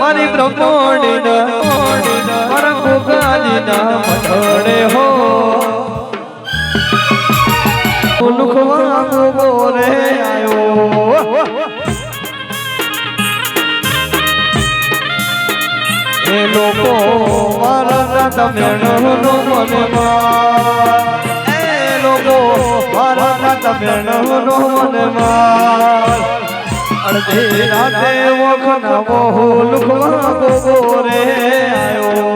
મારી બ્રહ્મોડીના મારા ગોગાજીના મઢડે હો. લુખવા ગોગો રે આયો. એ લોકો મારા લોકો મારા તમેણનો મને અડધી રાતે વખના બહુ લુખવા ગોગો આયો.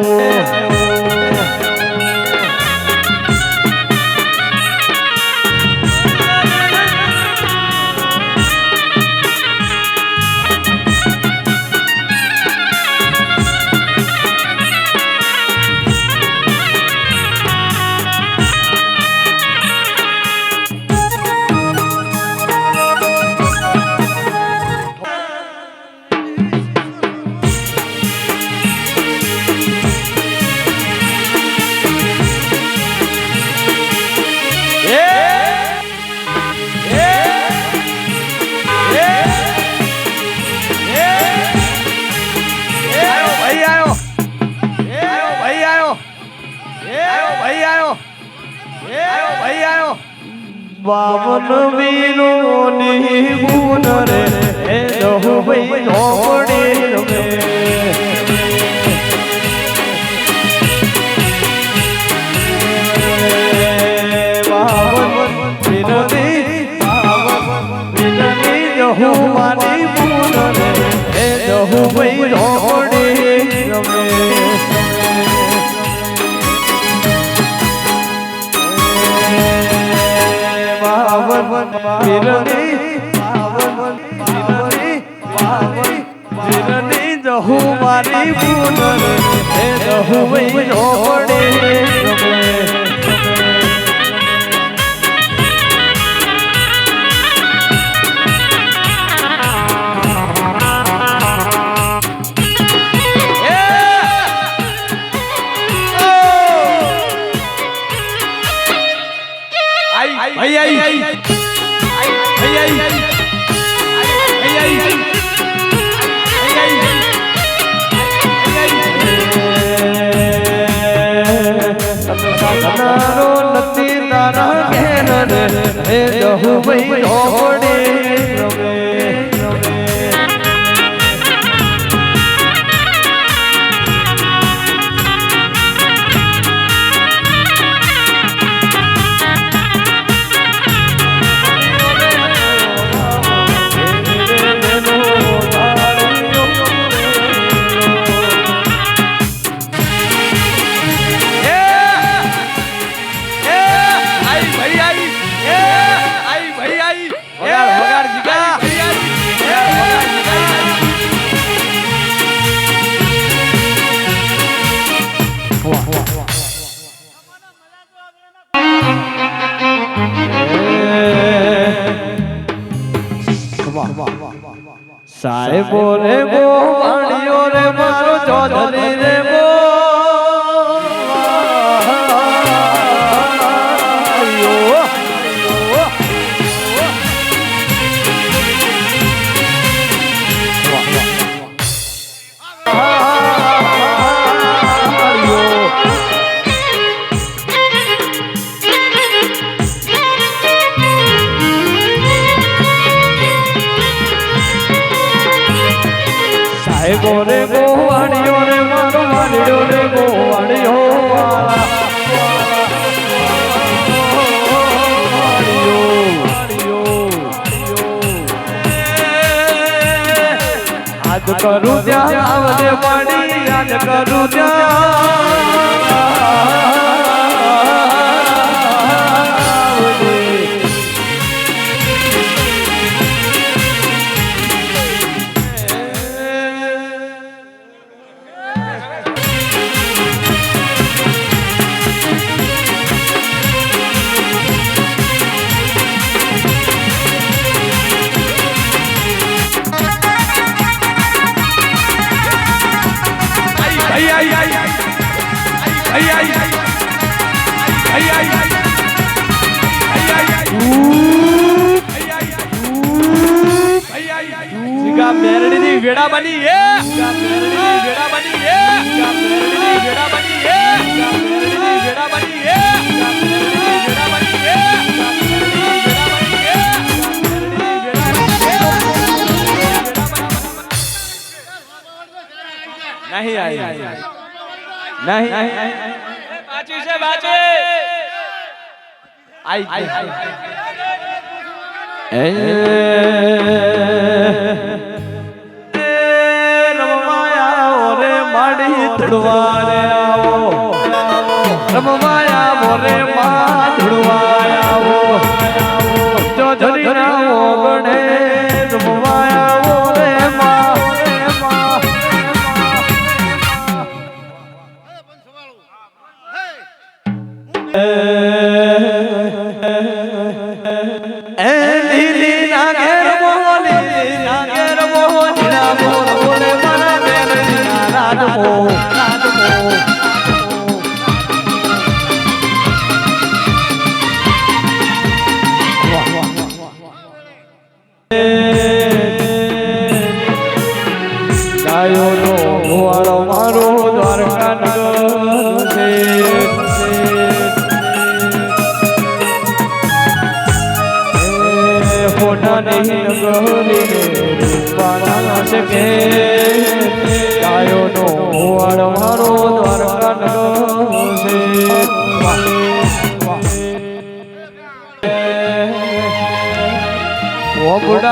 બાવન વીરો ની ગુણ રે એ દહુ ભાઈ ઢોકડી રમે બાવન વીરની બાવન વીરની દહુ મારી મારી બુન એ રહું વઈ તારો નથી તારા ઘેર રે એ જહુ ભાઈ સાહેબો રે ગો વાણીઓ રે મારો ચૌધરી રે ગો સાહેબો રે ગો વાણીઓ રે મારો વાણીઓ રે ગો વાણીઓ વાલા આજ કરું ત્યાં આવજે પાણી યાદ કરું ત્યાં. વેડા બની એ મેરડીની વેડા બની એ મેરડીની વેડા બની એ મેરડીની વેડા બની એ મેરડીની વેડા બની એ મેરડીની વેડા બની એ મેરડીની વેડા બની એ નહીં આવી નહીં બાચી છે બાચી આઈ રમવાયા ધડવારે આવો. રમવાયા મોરે માં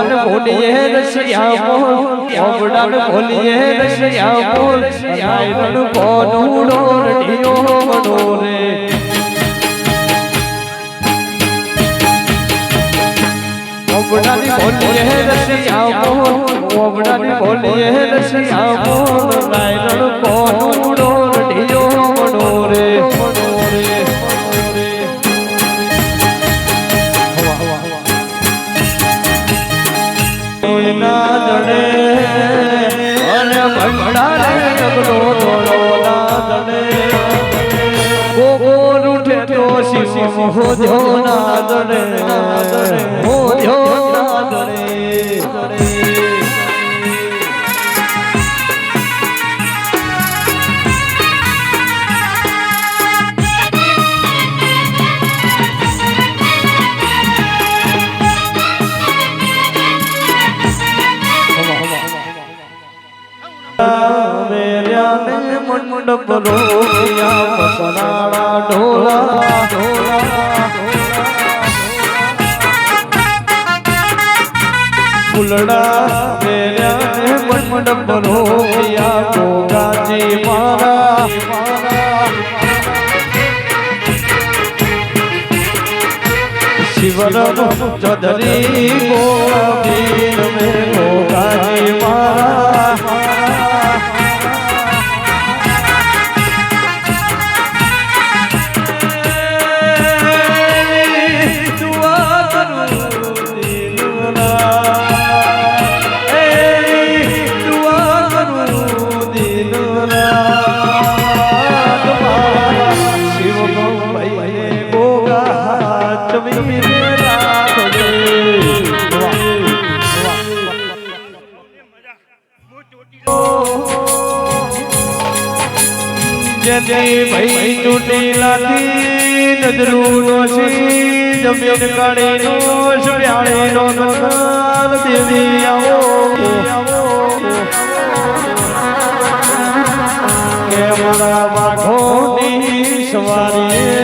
નો ભોલીએ રસિયા મોર. મોર. ઓબડાની ભોલીએ રસિયા મોર રાયણ કોનુડો રઢિયો મનો રે મનો રે હવા હવા ના દડે અને ભંડારે નગરો થોડો ના દડે. ગોગો રૂઠે તો શિવ હોજો ના દડે હોજો મેર્યાને મંડપ રોયા પસરાળા ઢોલા ઢોલા ફૂલડા મેર્યાને મંડપ રોયા ગોગાજી મારા શિવરમ ચૌધરી ગોવીર જેથી ભાઈ તૂટી લાથી નજરું નો માખોની સવારી